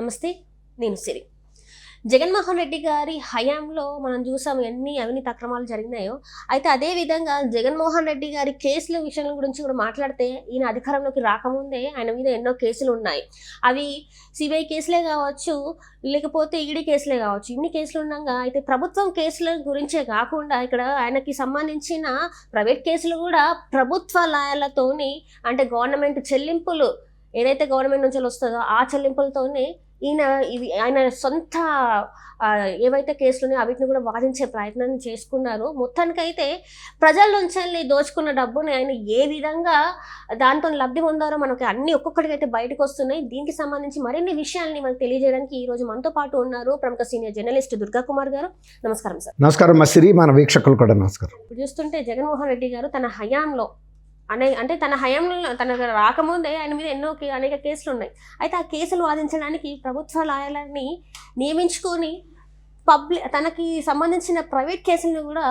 నమస్తే నేను సిరి. జగన్మోహన్ రెడ్డి గారి హయాంలో మనం చూసాం ఎన్ని అవినీతి అక్రమాలు జరిగినాయో. అయితే అదే విధంగా జగన్మోహన్ రెడ్డి గారి కేసుల విషయం గురించి కూడా మాట్లాడితే ఈయన అధికారంలోకి రాకముందే ఆయన మీద ఎన్నో కేసులు ఉన్నాయి. అవి సిబిఐ కేసులే కావచ్చు లేకపోతే ఈడీ కేసులే కావచ్చు. ఇన్ని కేసులు ఉండగా అయితే ప్రభుత్వం కేసుల గురించే కాకుండా ఇక్కడ ఆయనకి సంబంధించిన ప్రైవేట్ కేసులు కూడా ప్రభుత్వ లాయర్లతోని అంటే గవర్నమెంట్ చెల్లింపులు ఏదైతే గవర్నమెంట్ నుంచి వస్తుందో ఆ చెల్లింపులతోనే ఈయన ఇవి ఆయన సొంత ఏవైతే కేసులు ఉన్నాయో వీటిని కూడా వాదించే ప్రయత్నం చేసుకున్నారు. మొత్తానికైతే ప్రజల నుంచి దోచుకున్న డబ్బుని ఆయన ఏ విధంగా దాంతో లబ్ధి పొందారో మనకి అన్ని ఒక్కొక్కటికి అయితే బయటకు వస్తున్నాయి. దీనికి సంబంధించి మరిన్ని విషయాల్ని మనకు తెలియజేయడానికి ఈ రోజు మనతో పాటు ఉన్నారు ప్రముఖ సీనియర్ జర్నలిస్ట్ దుర్గా కుమార్ గారు. నమస్కారం సార్. నమస్కారం మసిరి మన వీక్షకులు కూడా నమస్కారం. ఇప్పుడు చూస్తుంటే జగన్మోహన్ రెడ్డి గారు తన హయాంలో అనే అంటే తన హయాంలో తన రాకముందే ఆయన మీద ఎన్నో కే- అనేక కేసులు ఉన్నాయి అయితే ఆ కేసులు వాదించడానికి ప్రభుత్వ లాయర్లని నియమించుకొని పబ్లిక్ తనకి సంబంధించిన ప్రైవేట్ కేసులను కూడా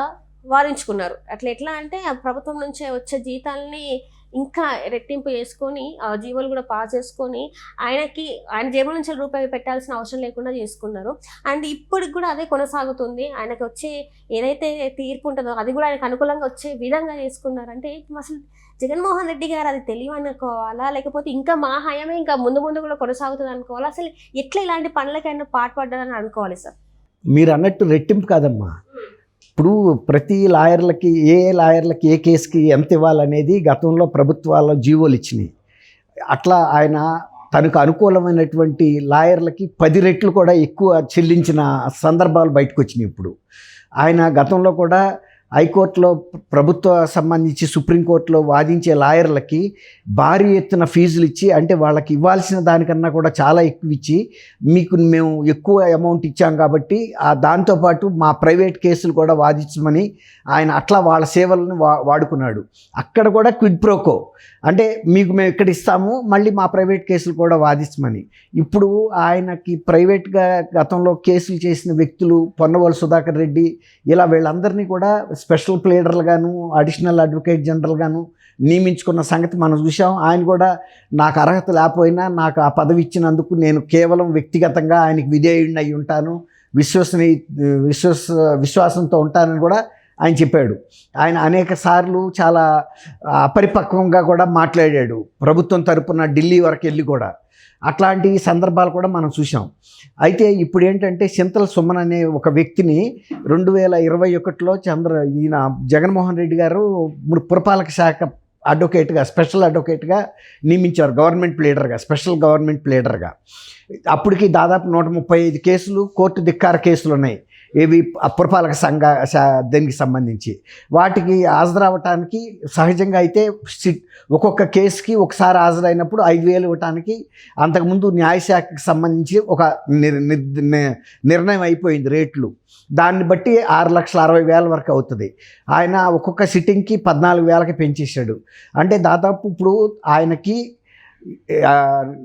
వారించుకున్నారు అట్లా ఎట్లా అంటే ఆ ప్రభుత్వం నుంచే వచ్చే జీతాలని ఇంకా రెట్టింపు చేసుకొని ఆ జీవోలు కూడా పాస్ చేసుకొని ఆయనకి ఆయన జేబుల నుంచి రూపాయి పెట్టాల్సిన అవసరం లేకుండా చేసుకున్నారు. అండ్ ఇప్పటికి కూడా అదే కొనసాగుతుంది. ఆయనకు వచ్చే ఏదైతే తీర్పు ఉంటుందో అది కూడా ఆయనకు అనుకూలంగా వచ్చే విధంగా చేసుకున్నారు అంటే అసలు జగన్మోహన్ రెడ్డి గారు అది తెలియనుకోవాలా? లేకపోతే ఇంకా మా హయమే ఇంకా ముందు ముందు కూడా కొనసాగుతుంది అనుకోవాలా? అసలు ఎట్లా ఇలాంటి పనులకైనా పాటుపడ్డారని అనుకోవాలి సార్? మీరు అన్నట్టు రెట్టింపు కాదమ్మా. ఇప్పుడు ప్రతి లాయర్లకి ఏ లాయర్లకి ఏ కేసుకి ఎంత ఇవ్వాలనేది గతంలో ప్రభుత్వాల జీవోలు ఇచ్చినాయి. అట్లా ఆయన తనకు అనుకూలమైనటువంటి లాయర్లకి పది రెట్లు కూడా ఎక్కువ చెల్లించిన సందర్భాలు బయటకు వచ్చినాయి ఇప్పుడు. ఆయన గతంలో కూడా హైకోర్టులో ప్రభుత్వ సంబంధించి సుప్రీంకోర్టులో వాదించే లాయర్లకి భారీ ఎత్తున ఫీజులు ఇచ్చి అంటే వాళ్ళకి ఇవ్వాల్సిన దానికన్నా కూడా చాలా ఎక్కువ ఇచ్చి మీకు మేము ఎక్కువ అమౌంట్ ఇచ్చాం కాబట్టి ఆ దాంతోపాటు మా ప్రైవేట్ కేసులు కూడా వాదించమని ఆయన అట్లా వాళ్ళ సేవలను వా వాడుకున్నాడు. అక్కడ కూడా క్విడ్ ప్రోకో. అంటే మీకు మేము ఇక్కడ ఇస్తాము మళ్ళీ మా ప్రైవేట్ కేసులు కూడా వాదించమని. ఇప్పుడు ఆయనకి ప్రైవేట్గా గతంలో కేసులు చేసిన వ్యక్తులు పొన్నవోలు సుధాకర్ రెడ్డి ఇలా వీళ్ళందరినీ కూడా స్పెషల్ ప్లేడర్లుగాను అడిషనల్ అడ్వకేట్ జనరల్గాను నియమించుకున్న సంగతి మనం చూసాం ఆయన కూడా నాకు అర్హత లేకపోయినా నాకు ఆ పదవి ఇచ్చినందుకు నేను కేవలం వ్యక్తిగతంగా ఆయనకి విధేయుడిని అయి ఉంటాను. విశ్వసనీ విశ్వాస విశ్వాసంతో ఉంటానని కూడా ఆయన చెప్పాడు. ఆయన అనేక సార్లు చాలా అపరిపక్వంగా కూడా మాట్లాడాడు. ప్రభుత్వం తరపున ఢిల్లీ వరకు వెళ్ళి కూడా. అట్లాంటి సందర్భాలు కూడా మనం చూసాం అయితే ఇప్పుడు ఏంటంటే సింతల సుమన్ అనే ఒక వ్యక్తిని రెండు వేల ఇరవై ఒకటిలో చంద్ర ఈయన జగన్మోహన్ రెడ్డి గారు పురపాలక శాఖ అడ్వకేట్గా స్పెషల్ అడ్వకేట్గా నియమించారు. గవర్నమెంట్ లీడర్గా స్పెషల్ గవర్నమెంట్ లీడర్గా అప్పటికి దాదాపు నూట ముప్పై ఐదు కేసులు కోర్టు ధిక్కార కేసులు ఉన్నాయి ఇవి పురపాలక సంఘ దీనికి సంబంధించి. వాటికి హాజరవటానికి సహజంగా అయితే ఒక్కొక్క కేసుకి ఒకసారి హాజరైనప్పుడు ఐదు వేలు ఇవ్వటానికి అంతకుముందు న్యాయశాఖకి సంబంధించి ఒక నిర్- నిర్ణయం అయిపోయింది రేట్లు. దాన్ని బట్టి ఆరు లక్షల అరవై వేల వరకు అవుతుంది. ఆయన ఒక్కొక్క సిట్టింగ్కి పద్నాలుగు వేలకి పెంచేశాడు. అంటే దాదాపు ఇప్పుడు ఆయనకి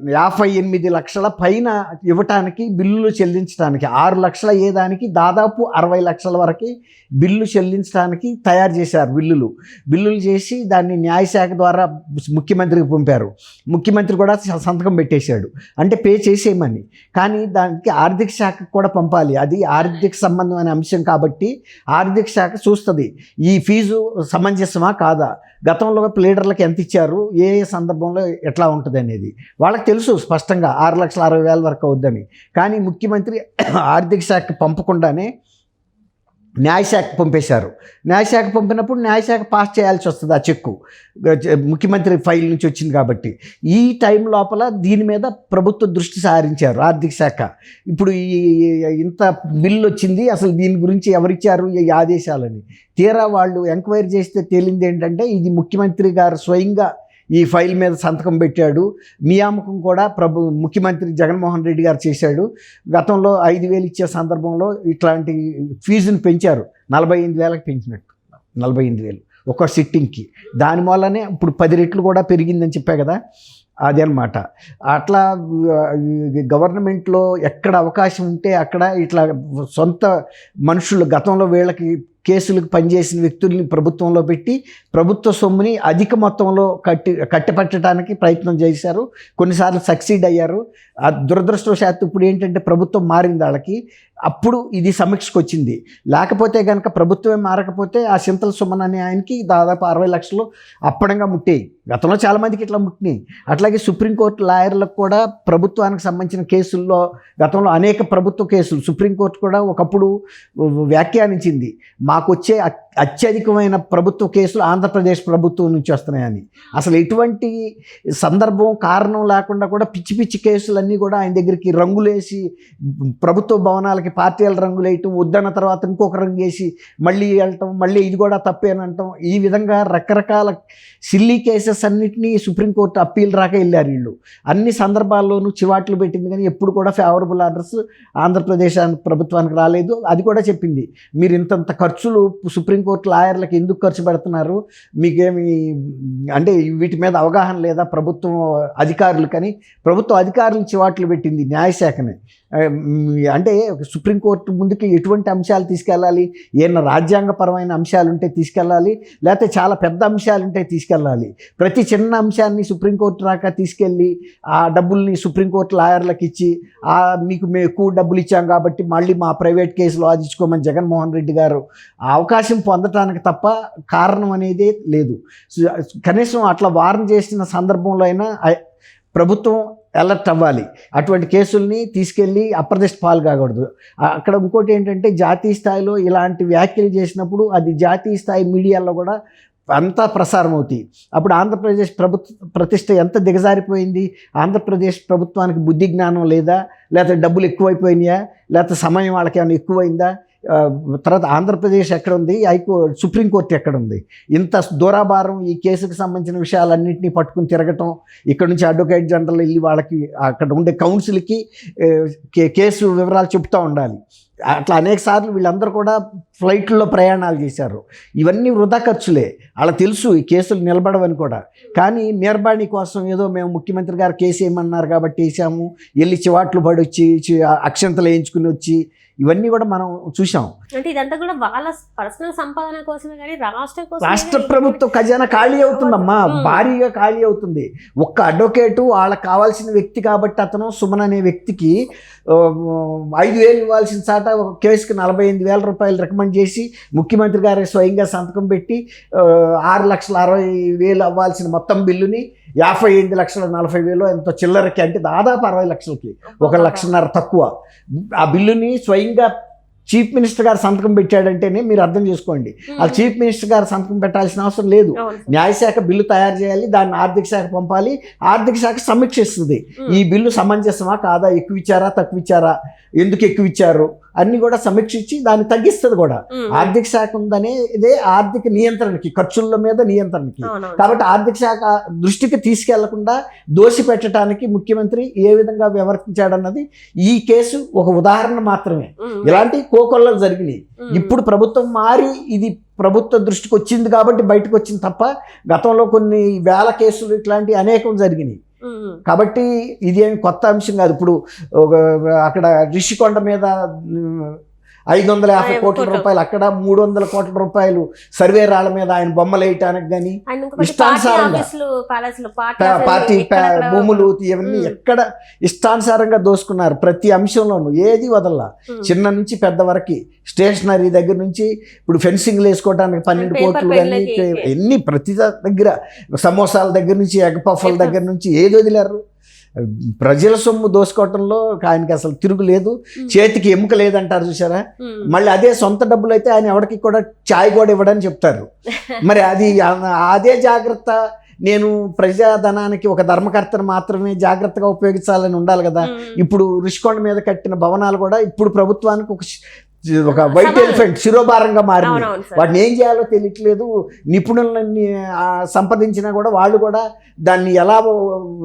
యాభై ఎనిమిది లక్షల పైన ఇవ్వటానికి బిల్లులు చెల్లించడానికి ఆరు లక్షల ఏదానికి దాదాపు అరవై లక్షల వరకు బిల్లు చెల్లించడానికి తయారు చేశారు బిల్లులు. బిల్లులు చేసి దాన్ని న్యాయశాఖ ద్వారా ముఖ్యమంత్రికి పంపారు. ముఖ్యమంత్రి కూడా సంతకం పెట్టేశాడు. అంటే పే చేసేయమని. కానీ దానికి ఆర్థిక శాఖకు కూడా పంపాలి. అది ఆర్థిక సంబంధమైన అంశం కాబట్టి ఆర్థిక శాఖ చూస్తుంది. ఈ ఫీజు సమంజసమా కాదా? గతంలో ప్లేడర్లకు ఎంత ఇచ్చారు? ఏ ఏ సందర్భంలో ఎట్లా ఉంటుంది? అనేది వాళ్ళకి తెలుసు స్పష్టంగా ఆరు లక్షల అరవై వేల వరకు అవుద్దని. కానీ ముఖ్యమంత్రి ఆర్థిక శాఖ పంపకుండానే న్యాయశాఖ పంపేశారు. న్యాయశాఖ పంపినప్పుడు న్యాయశాఖ పాస్ చేయాల్సి వస్తుంది ఆ చెక్కు. ముఖ్యమంత్రి ఫైల్ నుంచి వచ్చింది కాబట్టి. ఈ టైం లోపల దీని మీద ప్రభుత్వ దృష్టి సారించారు ఆర్థిక శాఖ. ఇప్పుడు ఈ ఇంత బిల్లు వచ్చింది అసలు దీని గురించి ఎవరిచ్చారు ఈ ఆదేశాలని. తీరా వాళ్ళు ఎంక్వైరీ చేస్తే తేలింది ఏంటంటే ఇది ముఖ్యమంత్రి గారు స్వయంగా ఈ ఫైల్ మీద సంతకం పెట్టాడు. నియామకం కూడా ప్రభు ముఖ్యమంత్రి జగన్మోహన్ రెడ్డి గారు చేశాడు. గతంలో ఐదు వేలు ఇచ్చే సందర్భంలో ఇట్లాంటి ఫీజుని పెంచారు. నలభై ఎనిమిది వేలకు పెంచినట్టు. నలభై ఎనిమిది వేలు. ఒక సిట్టింగ్కి. దాని వల్లనే ఇప్పుడు పది రెట్లు కూడా పెరిగిందని చెప్పా కదా? అదే అట్లా గవర్నమెంట్లో ఎక్కడ అవకాశం ఉంటే అక్కడ ఇట్లా సొంత మనుషులు గతంలో వీళ్ళకి కేసులకు పనిచేసిన వ్యక్తుల్ని ప్రభుత్వంలో పెట్టి ప్రభుత్వ సొమ్ముని అధిక మొత్తంలో కట్టి కట్టిపట్టడానికి ప్రయత్నం చేశారు. కొన్నిసార్లు సక్సీడ్ అయ్యారు. ఆ దురదృష్టవశాత్తు ఇప్పుడు ఏంటంటే ప్రభుత్వం మారింది వాళ్ళకి. అప్పుడు ఇది సమీక్షకు వచ్చింది. లేకపోతే కనుక ప్రభుత్వమే మారకపోతే ఆ సింతల సుమన్ అనే ఆయనకి దాదాపు అరవై లక్షలు అప్పడంగా ముట్టాయి. గతంలో చాలామందికి ఇట్లా ముట్టినాయి. అట్లాగే సుప్రీంకోర్టు లాయర్లకు కూడా ప్రభుత్వానికి సంబంధించిన కేసుల్లో గతంలో అనేక ప్రభుత్వ కేసులు సుప్రీంకోర్టు కూడా ఒకప్పుడు వ్యాఖ్యానించింది. మాకు వచ్చే అత్యధికమైన ప్రభుత్వ కేసులు ఆంధ్రప్రదేశ్ ప్రభుత్వం నుంచి వస్తున్నాయని. అసలు ఎటువంటి సందర్భం కారణం లేకుండా కూడా పిచ్చి పిచ్చి కేసులన్నీ కూడా ఆయన దగ్గరికి రంగులేసి ప్రభుత్వ భవనాలకి పార్టీల రంగులు వేయటం వద్దన్న తర్వాత ఇంకొక రంగు వేసి మళ్ళీ వెళ్ళటం మళ్ళీ ఇది కూడా తప్పేనంటాం ఈ విధంగా రకరకాల సిల్లీ కేసెస్ అన్నిటినీ సుప్రీంకోర్టు అప్పీల్ రాక వెళ్ళారు వీళ్ళు. అన్ని సందర్భాల్లోనూ చివాట్లు పెట్టింది కానీ ఎప్పుడు కూడా ఫేవరబుల్ ఆర్డర్స్ ఆంధ్రప్రదేశ్ ప్రభుత్వానికి రాలేదు. అది కూడా చెప్పింది. మీరు ఇంతంత ఖర్చులు సుప్రీం సుప్రీంకోర్టు లాయర్లకు ఎందుకు ఖర్చు పెడుతున్నారు? మీకేమి అంటే వీటి మీద అవగాహన లేదా ప్రభుత్వం అధికారులు కానీ ప్రభుత్వ అధికారులు చివాట్లు పెట్టింది న్యాయశాఖని. అంటే సుప్రీంకోర్టు ముందుకి ఎటువంటి అంశాలు తీసుకెళ్ళాలి? ఏమైనా రాజ్యాంగపరమైన అంశాలు ఉంటే తీసుకెళ్ళాలి? లేకపోతే చాలా పెద్ద అంశాలు ఉంటే తీసుకెళ్ళాలి? ప్రతి చిన్న అంశాన్ని సుప్రీంకోర్టు రాక తీసుకెళ్ళి ఆ డబ్బుల్ని సుప్రీంకోర్టు లాయర్లకు ఇచ్చి ఆ మీకు మేము ఎక్కువ డబ్బులు ఇచ్చాం కాబట్టి మళ్ళీ మా ప్రైవేట్ కేసులు వాదించుకోమని జగన్మోహన్ రెడ్డి గారు ఆ అవకాశం పొందటానికి తప్ప కారణం అనేది లేదు. కనీసం అట్లా వారం చేసిన సందర్భంలో అయినా ప్రభుత్వం అలర్ట్ అవ్వాలి. అటువంటి కేసుల్ని తీసుకెళ్ళి అప్రదిష్ట పాలు కాకూడదు. అక్కడ ఇంకోటి ఏంటంటే జాతీయ స్థాయిలో ఇలాంటి వ్యాఖ్యలు చేసినప్పుడు అది జాతీయ స్థాయి మీడియాలో కూడా అంతా ప్రసారం అవుతాయి. అప్పుడు ఆంధ్రప్రదేశ్ ప్రభుత్వ ప్రతిష్ట ఎంత దిగజారిపోయింది? ఆంధ్రప్రదేశ్ ప్రభుత్వానికి బుద్ధి జ్ఞానం లేదా? లేకపోతే డబ్బులు ఎక్కువైపోయినాయా? లేకపోతే సమయం వాళ్ళకి ఏమైనా ఎక్కువైందా? తర్వాత ఆంధ్రప్రదేశ్ ఎక్కడ ఉంది హైకో సుప్రీంకోర్టు ఎక్కడ ఉంది ఇంత దూరాభారం ఈ కేసుకు సంబంధించిన విషయాలన్నింటినీ పట్టుకుని తిరగటం ఇక్కడ నుంచి అడ్వకేట్ జనరల్ వెళ్ళి వాళ్ళకి అక్కడ ఉండే కౌన్సిల్కి కే- కేసు వివరాలు చెప్తూ ఉండాలి. అట్లా అనేక సార్లు వీళ్ళందరూ కూడా ఫ్లైట్లో ప్రయాణాలు చేశారు. ఇవన్నీ వృధా ఖర్చులే. అలా తెలుసు ఈ కేసులు నిలబడవని కూడా. కానీ నిర్బాణి కోసం ఏదో మేము ముఖ్యమంత్రి గారు కేసు వేయమన్నారు కాబట్టి వేసాము వెళ్ళి చివాట్లు పడి వచ్చి చి- అక్షంతలు వేయించుకుని వచ్చి ఇవన్నీ కూడా మనం చూసాం అంటే ఇదంతా కూడా వాళ్ళ పర్సనల్ సంపాదన కోసమే కానీ రాష్ట్రం రాష్ట్ర ప్రభుత్వ ఖజానా ఖాళీ అవుతుందమ్మా. మ్మ్. భారీగా ఖాళీ అవుతుంది. ఒక్క అడ్వకేటు వాళ్ళకి కావాల్సిన వ్యక్తి కాబట్టి అతను సుమన్ అనే వ్యక్తికి ఐదు వేలు ఇవ్వాల్సిన చాట ఒక కేసుకి నలభై ఎనిమిది వేల రూపాయలు రికమెండ్ చేసి ముఖ్యమంత్రి గారి స్వయంగా సంతకం పెట్టి ఆరు లక్షల అరవై వేలు అవ్వాల్సిన మొత్తం బిల్లుని యాభై ఎనిమిది లక్షల నలభై వేలు ఎంతో చిల్లరకి అంటే దాదాపు అరవై లక్షలకి ఒక లక్షన్నర తక్కువ. ఆ బిల్లుని స్వయంగా చీఫ్ మినిస్టర్ గారు సంతకం పెట్టాడంటేనే మీరు అర్థం చేసుకోండి. ఆ చీఫ్ మినిస్టర్ గారు సంతకం పెట్టాల్సిన అవసరం లేదు. న్యాయశాఖ బిల్లు తయారు చేయాలి దాన్ని ఆర్థిక శాఖ పంపాలి. ఆర్థిక శాఖ సమీక్షిస్తుంది. ఈ బిల్లు సమంజసమా కాదా? ఎక్కువ ఇచ్చారా? తక్కువ ఇచ్చారా? ఎందుకు ఎక్కువ ఇచ్చారు? అన్ని కూడా సమీక్షించి దాన్ని తగ్గిస్తుంది కూడా. ఆర్థిక శాఖ ఉందనే ఇదే ఆర్థిక నియంత్రణకి ఖర్చుల మీద నియంత్రణకి. కాబట్టి ఆర్థిక శాఖ దృష్టికి తీసుకెళ్ళకుండా దోషి పెట్టడానికి ముఖ్యమంత్రి ఏ విధంగా వ్యవహరించాడన్నది ఈ కేసు ఒక ఉదాహరణ మాత్రమే. ఇలాంటి కోకొల్లలు జరిగినాయి. ఇప్పుడు ప్రభుత్వం మారి ఇది ప్రభుత్వ దృష్టికి వచ్చింది కాబట్టి బయటకు వచ్చింది తప్ప గతంలో కొన్ని వేల కేసులు ఇట్లాంటివి అనేకం జరిగినాయి. కాబట్టి ఇది ఏమి కొత్త అంశం కాదు ఇప్పుడు అక్కడ రిషికొండ మీద ఐదు వందల యాభై కోట్ల. రూపాయలు అక్కడ మూడు వందల కోట్ల రూపాయలు సర్వే రాళ్ళ మీద ఆయన బొమ్మలు వేయటానికి కానీ ఇష్టానుసారంగా. పార్టీ భూములు ఇవన్నీ. ఎక్కడ ఇష్టానుసారంగా దోసుకున్నారు ప్రతి అంశంలోనూ ఏది వదల్లా మ్మ్. చిన్న నుంచి పెద్ద వరకు స్టేషనరీ దగ్గర నుంచి ఇప్పుడు ఫెన్సింగ్లు వేసుకోవడానికి పన్నెండు కోట్లు కానీ. ఎన్ని ప్రతి దగ్గర సమోసాల దగ్గర నుంచి ఎగ్ పఫ్ల ఎగ్ దగ్గర నుంచి ఏది వదిలారు ప్రజల సొమ్ము దోసుకోవటంలో ఆయనకి అసలు తిరుగు లేదు. చేతికి ఎముక లేదంటారు చూసారా. మళ్ళీ అదే సొంత డబ్బులు అయితే ఆయన ఎవరికి కూడా ఛాయ్ కూడా ఇవ్వడని చెప్తారు మరి అది అదే జాగ్రత్త నేను ప్రజాధనానికి ఒక ధర్మకర్తను మాత్రమే జాగ్రత్తగా ఉపయోగించాలని ఉండాలి కదా. ఇప్పుడు రుషికొండ మీద కట్టిన భవనాలు కూడా ఇప్పుడు ప్రభుత్వానికి ఒక ఒక వైట్. ఎలిఫెంట్ శిరోభారంగా మారింది. వాటిని ఏం చేయాలో తెలియట్లేదు నిపుణులని సంప్రదించినా కూడా వాళ్ళు కూడా దాన్ని ఎలా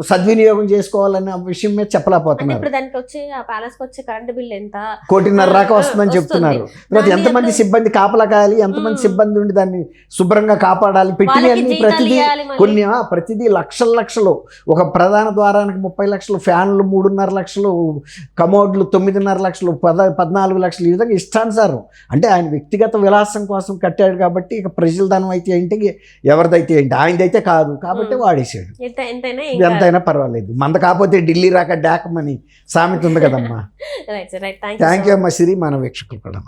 సద్వినియోగం చేసుకోవాలనే విషయం మీద చెప్పలేకపోతున్నారు ఇప్పుడు దానికి వచ్చే ఆ ప్యాలెస్కి వచ్చే కరెంట్ బిల్ ఎంత కోటిన్నర రాక వస్తుందని వస్తుంది. చెప్తున్నారు తర్వాత ఎంతమంది సిబ్బంది కాపలా కాయాలి ఎంతమంది. సిబ్బంది ఉండి దాన్ని శుభ్రంగా కాపాడాలి పెట్టిన వాళ్ళకి అన్ని జీతాలు ప్రతిదీ. కొన్ని ప్రతిదీ లక్షల లక్షలు ఒక ప్రధాన ద్వారానికి ముప్పై లక్షలు ఫ్యాన్లు మూడున్నర లక్షలు కమోడ్లు తొమ్మిదిన్నర లక్షలు పద పద్నాలుగు లక్షలు ఈ విధంగా ఇష్టానుసారం. అంటే ఆయన వ్యక్తిగత విలాసం కోసం కట్టాడు కాబట్టి ఇక ప్రజల ధనం అయితే ఏంటి? ఎవరిదైతే ఏంటి? ఆయనదైతే కాదు. కాబట్టి. వాడేసాడు ఎంత ఎంతైనా పర్వాలేదు. మంద కాకపోతే ఢిల్లీ రాక డాకమని సామెత ఉంది కదమ్మా. థ్యాంక్ యూ అమ్మ. సిరి మన వీక్షకులు కూడా